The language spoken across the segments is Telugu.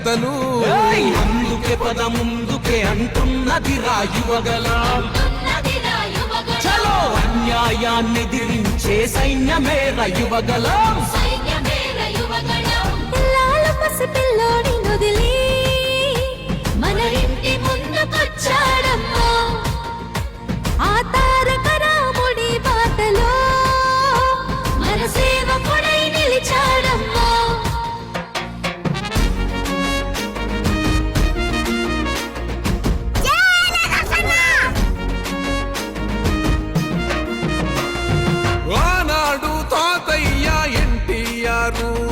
కథలు! అందుకే పద ముందుకే అంటున్నది రాయువగలం చలో అన్యాయాన్ని దిరించే సైన్యమే రయువగలం సైన్యమేర యువగణం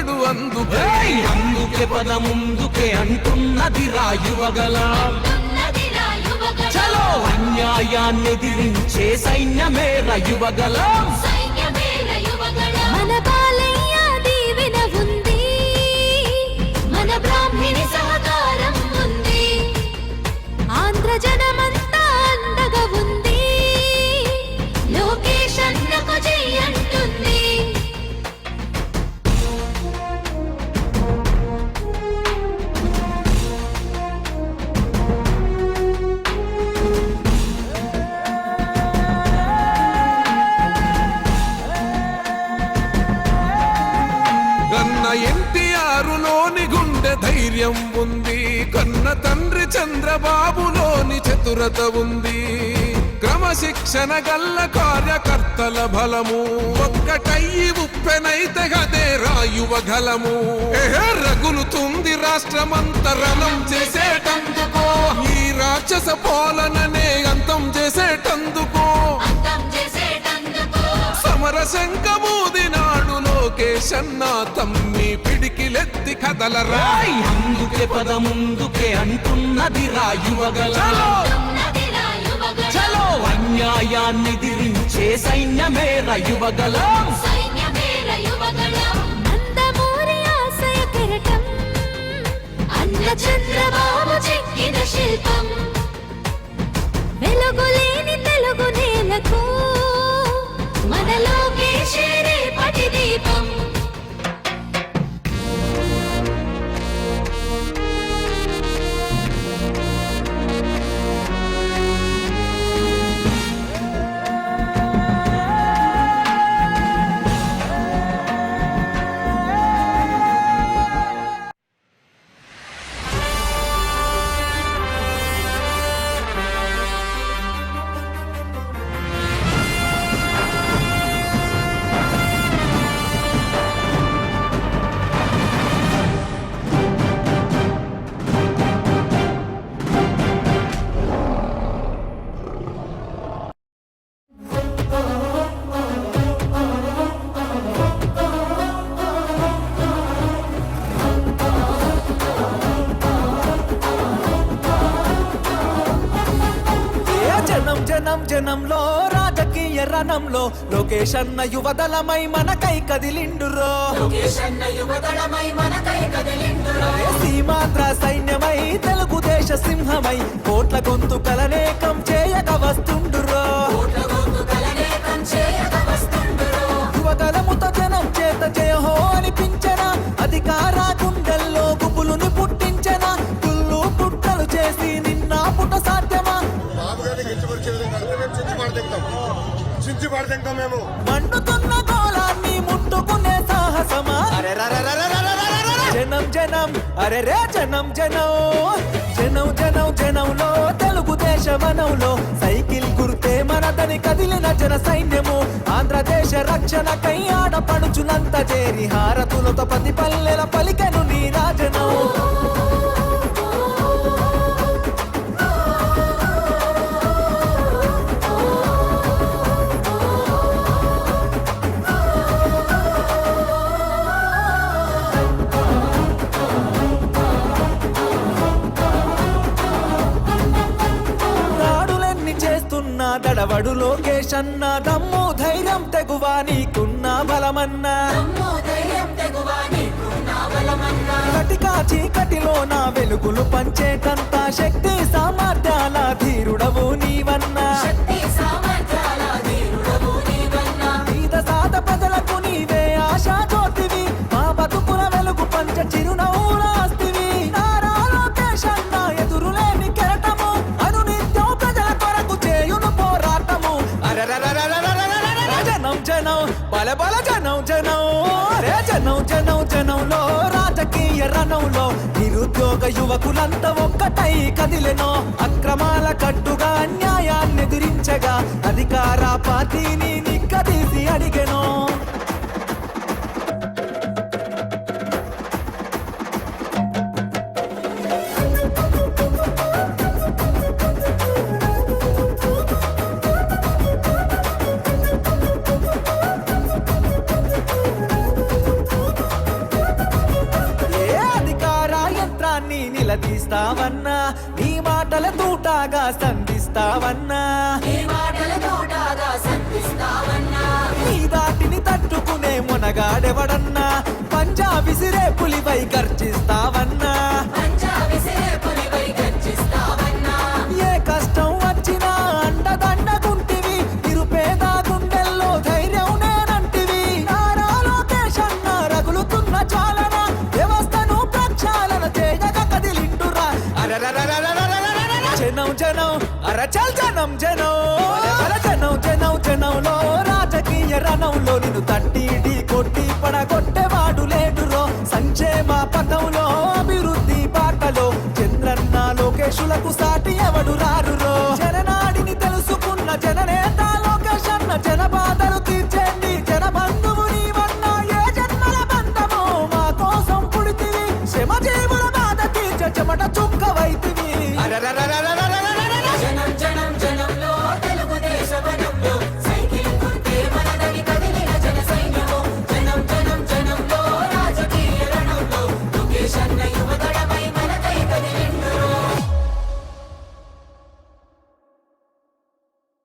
చేస్తున్నాడు అందుకే! అందుకే పద ముందుకే అంటున్నది రాయువగలం చలో అన్యాయాన్ని దిరించే సైన్యమే రయువగలం మన బాలయ్య దీవెన ఉంది. మన బ్రాహ్మిణి ధైర్యం ఉంది. కన్న తండ్రి చంద్రబాబులోని చతురత ఉంది. క్రమశిక్షణ గల్ల కార్యకర్తల బలము. ఒక్కటయ్యి ఉప్పెనైతే గదే రాయువ గలము. రగులుతుంది రాష్ట్రమంతరణం చేసేటందుకో. ఈ రాక్షస పాలననే అంతం చేసేటందుకో. అంతం చేసేటందుకు. శంఖమూదినాడు లోకేశన్న తమ్మి పిడికిలెత్తి కదలరా! అందుకే పద ముందుకే అంటున్నది ఉన్నదిరా యువగణం చలో అన్యాయాన్ని దిరించే సైన్యమే రయువగలం సైన్యమేర జనం జనం జనంలో రాజకీయ రణంలో. లోకేష్ అన్న యువదళమై మనకై కదిలిండురో. ఏ సీమాంధ్ర సైన్యమై తెలుగుదేశ సింహమై. కోట్ల గొంతు కలనేకం మేము. మండుతున్న గోళాన్ని ముట్టుకునే సాహసమా? జనం జనం అరే రే జనం జనం. జనం జనం జనంలో తెలుగుదేశ వనంలో సైకిల్ గుర్తే మనదని కదిలిన జన సైన్యము. ఆంధ్రదేశ రక్షణకై ఆడపడుచులంత చేరి హారతులతో పది పల్లెల పలికెను నీ అన్న దమ్ము ధైర్యం తెగువా నీకున్న బలమన్నా. కటికా చీకటిలో నా వెలుగులు పంచేటంత శక్తి సామర్థ్యాల ధీరుడవు నీవన్నా. బల బల జనం జనం. రే జనం జనం జనంలో రాజకీయ రణంలో నిరుద్యోగ యువకులంతా ఒక్కటై కదిలెనో. అక్రమాల కట్టుగా అన్యాయాన్ని ఎదిరించగా అధికార పార్టీని నిలదీస్తావన్నా నీ మాటల తూటాగా సంధిస్తావన్నా. నీ దాటిని తట్టుకునే మునగాడెవడన్నా పంజా విసిరే పులిపై గర్జిస్తావన్నా జనం జనం అరచల్ జనం జనం. అర జనం జనం జనంలో రాజకీయ రణంలో నిన్ను తట్టి ఢీ కొట్టి పడగొట్టేవాడు లేడురో. సంక్షేమ పథంలో అభివృద్ధి బాటలో చంద్రన్న లోకేశులకు సాటి ఎవడు